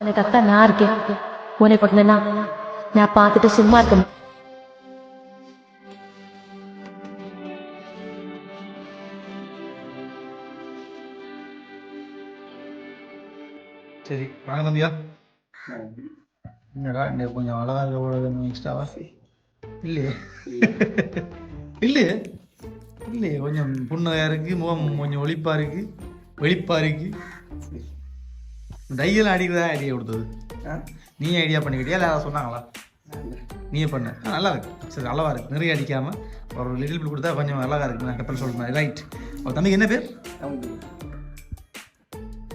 எனக்கு அக்கா நான் இருக்கேன். உன்னை கொட்டினா நான் பார்த்துட்டு சும்மா இருக்க மாட்டேன். சரி வாங்க தம்பியா. என்னடா இந்த கொஞ்சம் அழகா இருக்க போல எக்ஸ்ட்ராவா இல்லையே. இல்லையே. இல்லையே. கொஞ்சம் புன்னகையா இருக்கு முகம் கொஞ்சம் ஒளிப்பா இருக்கு வெளிப்பா இருக்கு. டையெல்லாம் அடிக்கிறதா ஐடியா கொடுத்தது. நீ ஐடியா பண்ணிக்கிட்டியா இல்லை யாராவது சொன்னாங்களா? நீயே பண்ண. நல்லா இருக்கு. சரி அளவா இருக்கு. நிறைய அடிக்காம ஒரு லிட்டில் பில் கொடுத்தா கொஞ்சம் அழகா இருக்கு நான் கப்பல் சொல்றேன் ரைட் ஒரு தம்பிக்கு என்ன பேர்?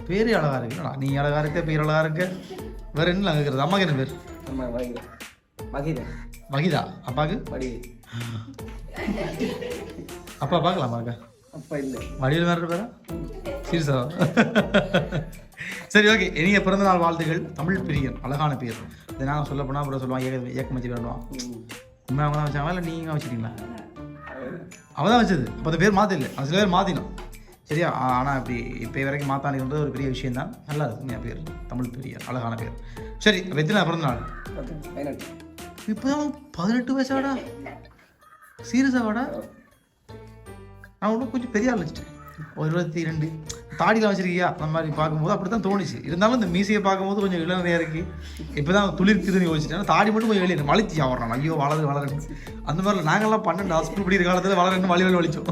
பேரே அழகா இருக்கு. என்னடா, நீ அழகா இருக்க பேர் அழகா இருக்க? வேற என்ன அங்க அம்மாக்கு என்ன பேர்? மகிதா. அப்பாக்கு? அப்பா பார்க்கலாமா அக்கா? அப்பா இல்லை. வடிவில் வேறு பேரா? சீரியஸா சரி ஓகே இனிய பிறந்த நாள் வாழ்த்துகள். தமிழ் பிரியன் அழகான பேர். இதை நாங்கள் சொல்ல போனால் அப்புறம் சொல்லுவான் ஏக ஏக்கம் வச்சு வேணுவான் உண்மை அவங்க தான் வச்சாங்களா இல்லை நீங்கள் வச்சுட்டீங்களா அவன் தான் வச்சது. அப்போ அந்த பேர் மாற்றில்லை அந்த சில பேர் மாற்றினோம் சரியா? ஆனால் இப்படி இப்போ வரைக்கும் மாற்றானுன்றது ஒரு பெரிய விஷயம் தான் நல்லா இருக்கும் என் பேர். தமிழ் பெரிய அழகான பேர். சரி அப்போ எத்தனை பிறந்த நாள் பதினெட்டு பதினெட்டு வயசாடா. சீரியஸாவாடா நான் ஒன்றும் கொஞ்சம் பெரிய ஆள் வச்சுட்டேன். ஒரு இருபத்தி ரெண்டு. தாடிலாம் வச்சிருக்கியா? அந்த மாதிரி பார்க்கும்போது அப்படி தான் தோணுச்சு. இருந்தாலும் இந்த மீசையை பார்க்கும்போது கொஞ்சம் இளநறையாக இருக்கு. இப்போ தான் துளிர்க்குதுன்னு யோசிச்சிட்டேன். தாடி மட்டும் கொஞ்சம் வெளியே மலிச்சு ஆடுறான் ஐயோ வளரு வளரணும் அந்த மாதிரில நாங்கள்லாம் பன்னெண்டு ஹாஸ்பிட்டல் படிக்கிற காலத்தில் வளரணும் வழி வழி வலிச்சோம்.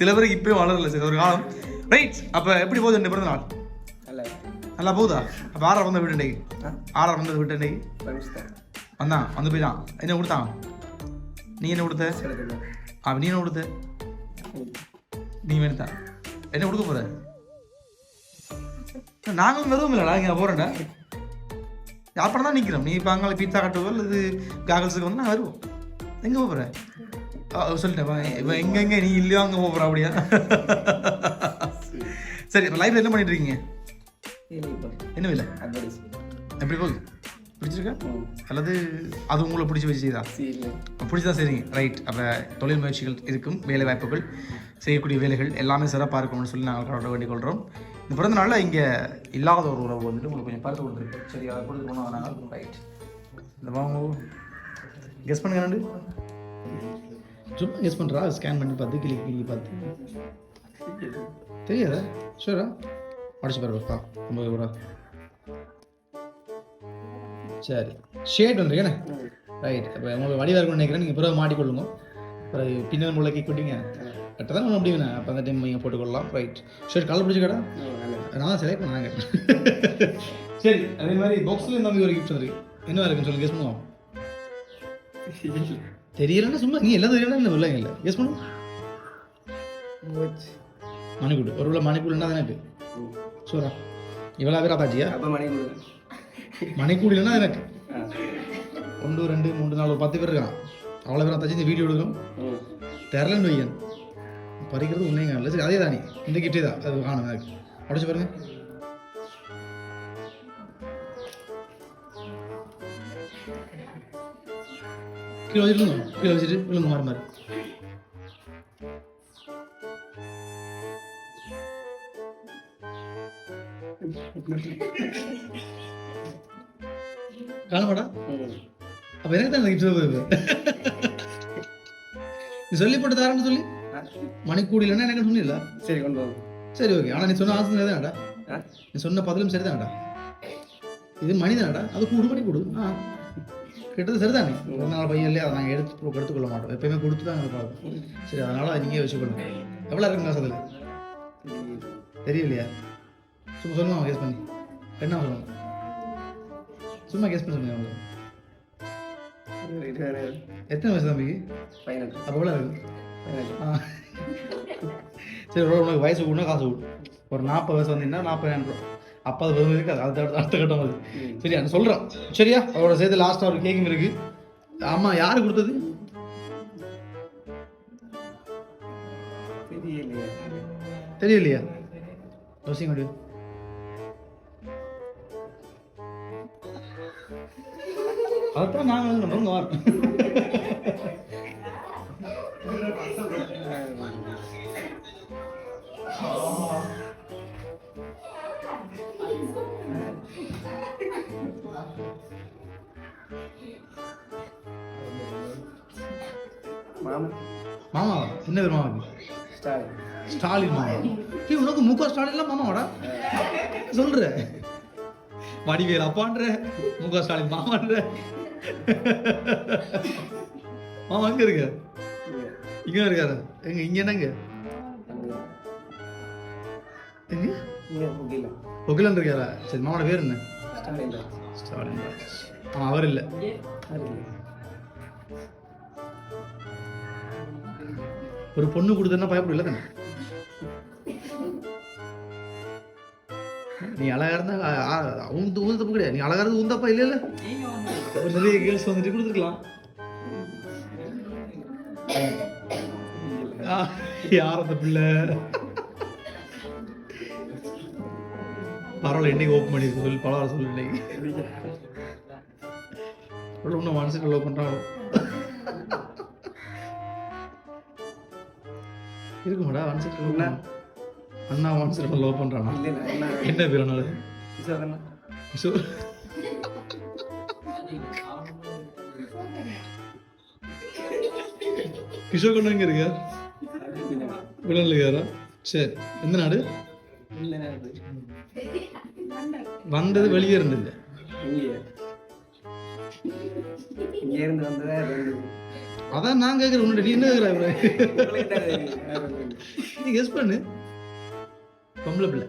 சில பேருக்கு இப்போயும் வளரல. சரி ஒரு காலம். ரைட் அப்போ எப்படி போகுது இந்த பிறந்த நாள் நல்லா போகுதா? அப்போ ஆறார் வந்த வீட்டு இன்னைக்கு ஆறார் வந்தது வீட்டு இன்னைக்கு வந்தான் வந்து போயிட்டான் என்ன கொடுத்தான் நீ என்ன கொடுத்த? அவன் நீ என்ன கொடுத்த? நீ வேணுத்தான் என்ன கொடுக்க போற? நாங்களும் வருவோம் இல்லடா இங்கே போறேன்டா. அப்புறம் தான் நிற்கிறோம் நீ இப்போ அங்கே பீத்தா கட்டுவோ அல்லது காகல்ஸுக்கு வந்து நான் வருவோம். எங்கே போகிற சொல்லிட்டேன் இப்போ எங்கே எங்கே நீ இல்லையோ அங்கே போகிற அப்படியா? சரி இப்போ லைஃப்பில் என்ன பண்ணிட்டு இருக்கீங்க? என்ன இல்லை எப்படி போகுது? பிடிச்சிருக்கா? அல்லது அது உங்களை பிடிச்சி வச்சு செய்தா? பிடிச்சதா சரிங்க ரைட் அப்போ தொழில் முயற்சிகள் இருக்கும் வேலை வாய்ப்புகள். செய்யக்கூடிய வேலைகள் எல்லாமே சிறப்பாக இருக்கும்னு சொல்லி நாங்கள் கடவுளை வேண்டிக் கொள்கிறோம் இந்த பிறந்த நாளில் இங்கே இல்லாத ஒரு உறவு வந்துட்டு உங்களுக்கு கொஞ்சம் பருத்து கொடுத்துருக்கு. சரி அதை கொடுத்து போனால் நாங்கள். ரைட் இந்த வாங்க கெஸ் பண்ணுங்க சும்மா கெஸ் பண்ணுறா ஸ்கேன் பண்ணி பார்த்து கிளிக் கிளி பார்த்து. தெரியாதா? ஷூரா உடச்சு பாருப்பா ரொம்ப கூட சரி. ஷேட் வந்துருக்கேண்ணே ரைட் அப்போ உங்களுக்கு வடிவாக இருக்கும்னு நினைக்கிறேன். நீங்கள் பிறகு மாட்டிக்கொள்ளுங்க. பிறகு பின்னல் முளைக்கி கொட்டிங்க. கரெக்டாக தான் அப்படிங்கண்ணே அப்போ அந்த டைம் நீங்கள் போட்டுக்கொள்ளலாம். ரைட் சரி கலர் பிடிச்சிக்கடா. நான் தான் செலக்ட் பண்ணாங்க சரி அதே மாதிரி பாக்ஸில் நம்பி ஒரு கிஃப்ட் வந்துருக்கு. என்ன இருக்குன்னு சொல்லி கெஸ் பண்ணுவோம். தெரியலன்னா சும்மா நீ எல்லாம் தெரியல இல்லை இல்லைங்க இல்லை? கெஸ் பண்ணுவோம். மணிக்கூடு ஒரு உள்ள மணிக்கூடுன்னா எனக்கு சூரா இவ்வளோ பேர் ஆத்தாச்சியா? அப்போ மணி கொடுங்க மணிக்கூடிலன்னா எனக்கு. ஒன்று ரெண்டு மூணு நாலு ஒரு பத்து பேர் இருக்கான் அவ்வளோ பேர் ஆத்தாச்சு இந்த வீடியோ எடுக்கணும். தெரிலன்னு வையன். பறிக்கிறது உன்னையும் காணல. சரி அதே தானே இந்த கிட்டே தான். அது காணும் எனக்கு உடச்சு பாருங்க. கீழே வச்சுட்டு கீழே வச்சுட்டு விழுந்து மாற மாதிரி காணமாடா அப்ப எனக்கு தான் கிஃப்ட் நீ சொல்லி போட்டு தரேன்னு சொல்லி. மணிக்கூடி இல்லைன்னா எனக்கு சொன்னில்ல சரி கொண்டு வாங்க. சரி ஓகே. ஆனா நீ சொன்ன ஆசை சரிதான்டா? ஆ? நீ சொன்ன பதிலும் சரிதான்டா? இது மணிதானடா அது கூடு மணி கொடு. ஆ. கிட்டது சரிதானே ஒரு நாள் பையன் இல்லையா? அதை நாங்கள் எடுத்து எடுத்துக்கொள்ள மாட்டோம். எப்பயுமே கொடுத்து தான் பார்ப்போம். சரி அதனால நீங்கள் வச்சுக்கொள்ளுங்க எவ்வளோ இருக்குங்க காசு அதில்? தெரியலையா? சும்மா சொல்லுங்க கெஸ் பண்ணி. என்ன சொல்லுங்க சும்மா கெஸ் பண்ணி சொல்லுங்க அவங்க எத்தனை வயசு தம்பிக்கு? அப்போ எவ்வளோ இருக்கு. சரி ஒரு உனக்கு வயசு கூட காசு கொடு. ஒரு நாற்பது வயசு வந்தீங்கன்னா நாற்பதாயிரம் ரூபா. அப்பது பதினஞ்சு இருக்கு அது அடுத்த அடுத்த கட்டம் அது சரியா நான் சொல்கிறேன் சரியா? அவரோட சேர்த்து லாஸ்ட்டாக ஒரு கேக்கும் இருக்கு. ஆமாம் யார் கொடுத்தது? தெரியலையே. யோசிக்க முடியும் அதான் நாங்கள் வந்து நம்ம மாமன் மாமாவா என்ன பேர் மாமாவுக்கு ஸ்டாலின். ஸ்டாலின் மாமா. டேய் உனக்கு முக ஸ்டாலின்லாம் மாமாவாடா சொல்ற. வடிவேல் அப்பான்ற முக ஸ்டாலின் மாமான்ற. மாமா எங்க இருக்க? இங்கே இருக்காரு. எங்க இங்க என்னங்க? எங்க? ஒகிலன் இருக்காரா? சரி மாமாவோட பேர் என்ன? ஸ்டாலின் ஸ்டாலின் அவர் இல்ல. ஒரு பொண்ணு கொடுத்தா பயப்படல தானே? நீ அழகா இருந்தா அவங்க ஊந்து தப்பு கிடையாது. நீ அழகா இருந்து ஊந்தப்பா இல்ல இல்ல ஒரு நிறைய கேர்ள்ஸ் வந்துட்டு கொடுத்துருக்கலாம். யார் அந்த பிள்ளை? பரவாயில்ல இன்னைக்கு ஓப்பன் பண்ணி சொல்லி பரவாயில்ல சொல்லு இன்னைக்கு அவ்வளோ இன்னும் மனசுக்கு லவ் பண்ணுறாங்க இருக்குமாடா love பண்ணா? அண்ணா மனசுக்கு லவ் பண்றானா? இல்லை இல்லை என்ன? பேர் விசாரணை சோ கிஷோர். கொண்டு எங்க இருக்க விழல் இருக்காரா? சரி எந்த நாடு? வந்தது வெளியே இருந்தது. இங்கே இருந்து வந்ததா அதான் நான் கேட்குறேன் உன்னை நீ என்ன கேட்குற உங்களுக்கு தான் தெரியும். வேற ஒண்ணும் இல்லை. நீ கெஸ் பண்ணு. பொம்பளை பிள்ளை.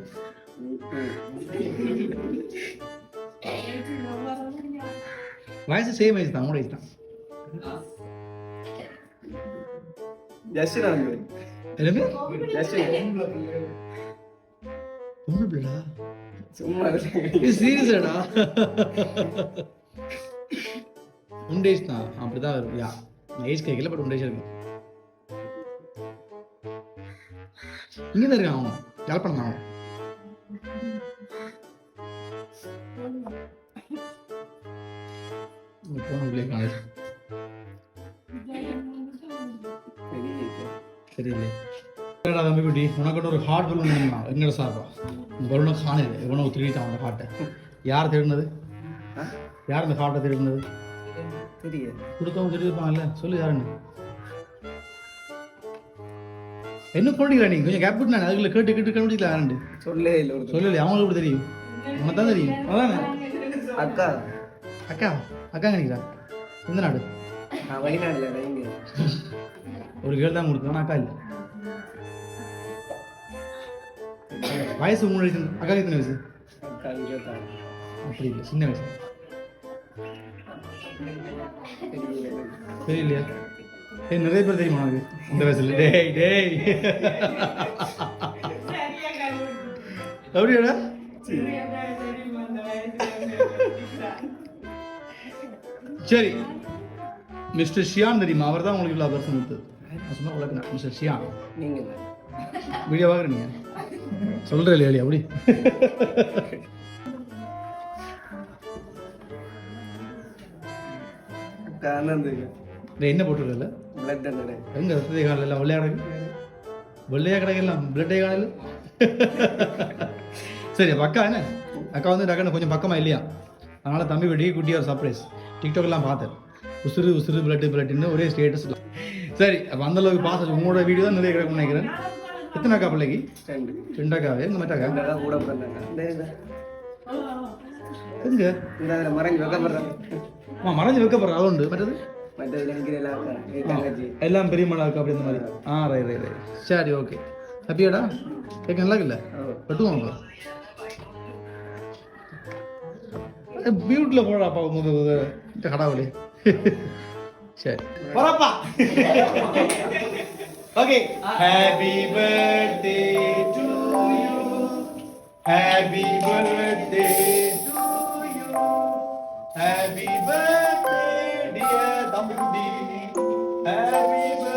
வயசு சேம் வயசு தான் உங்களோட வயசு தான். ஜஸ்டின் பொம்பளை சும்மா சீரியஸாடா தான் அப்படிதான் யா. ஏஜ் கேட்கல பட் உண்டேஜ் இருக்கும் இங்கே தான் இருக்கான் அவன். யாழ்ப்பாணம் தான் அவன். இங்க போன பிள்ளைய காலேஜ் பெரிய இது. தெரியல. என்னடா தம்பி குட்டி உனக்கிட்ட ஒரு ஹார்ட் பலூன் வேணுமா எங்கட சார்பா இந்த பலூனை காணல இவனை திருடிட்டான் அந்த ஹார்ட்டை யார் திருடினது? யார் இந்த ஹார்ட்டை திருடினது? தெரியாது. கொடுத்தவங்க திருடிப்பாங்கல்ல சொல்லு யாருன்னு. என்ன பண்ணிக்கிறா நீங்க கொஞ்சம் கேப் நான் அதுக்குள்ள கேட்டு கேட்டு கண்டுபிடிக்கல யாருண்டு சொல்லவே இல்லை ஒருத்தர். சொல்லல அவங்களுக்கு எப்படி தெரியும். உனக்கு தான் தெரியும். அதானே? அக்கா. அக்கா? அக்கா நினைக்கிறா எந்த நாடு? நான் வெளிநாடுல இங்க. ஒரு கேள் தான் கொடுத்தோம் அக்கா இல்லை. வயசு மூணு வயசு அக்கா எத்தனை வயசு? அப்படி இல்லை சின்ன வயசு. தெரியலையா. ஏய் நிறைய பேர் தெரியுமா உனக்கு? இந்த வயசுல. டேய் டேய். அப்படியாடா? சரி. மிஸ்டர் ஷியான் தெரியுமா? அவர் தான் உங்களுக்கு இவ்வளோ பர்சன் கொடுத்தது. நான் சொன்ன உங்களுக்கு மிஸ்டர் ஷியான். நீங்க. வீடியோ பார்க்குறீங்க சொல்கிறேன் இல்லையா? அப்படி. என்ன போட்டுருக்கல பிளட் அந்த எங்க ரத்தத்தை காணல எல்லாம் வெள்ளையா கிடக்கு? வெள்ளையா கிடக்கலாம் பிளட்டே காணல சரி அப்ப அக்கா என்ன? அக்கா வந்து டக்குன்னு கொஞ்சம் பக்கமா இல்லையா? அதனால தம்பி வெடி குட்டி ஒரு சர்ப்ரைஸ் டிக்டாக்லாம் பார்த்தேன். உசுறு உசுறு பிளட்டு பிளட்டுன்னு ஒரே ஸ்டேட்டஸ் சரி அப்போ அந்த அளவுக்கு பார்த்து உங்களோட வீடியோ தான் நிறைய கிடக்கும்னு நினைக்கிறேன். எத்தனை அக்கா பிள்ளைக்கு? ரெண்டு. அக்காவே? எங்க மற்ற அக்கா? கூட பிறந்தாங்க இந்த இந்த எங்க இந்த மறைஞ்சு வைக்கப்படுறாங்க ஆ மறைஞ்சு வைக்கப்படுற அது உண்டு மற்றது மற்றதுல நிற்கிற எல்லாம் அக்கா என் தங்கச்சி எல்லாம் பெரிய மலை இருக்கு அப்படி இந்த மாதிரி ஆ ரை ரை ரை சரி ஓகே ஹாப்பியாடா கேட்க நல்லா இருக்குல்ல வெட்டுவாங்க பியூட்டில் போடாப்பா உங்க இந்த கடாவலி சரி போறப்பா okay happy birthday to you happy birthday Happy birthday.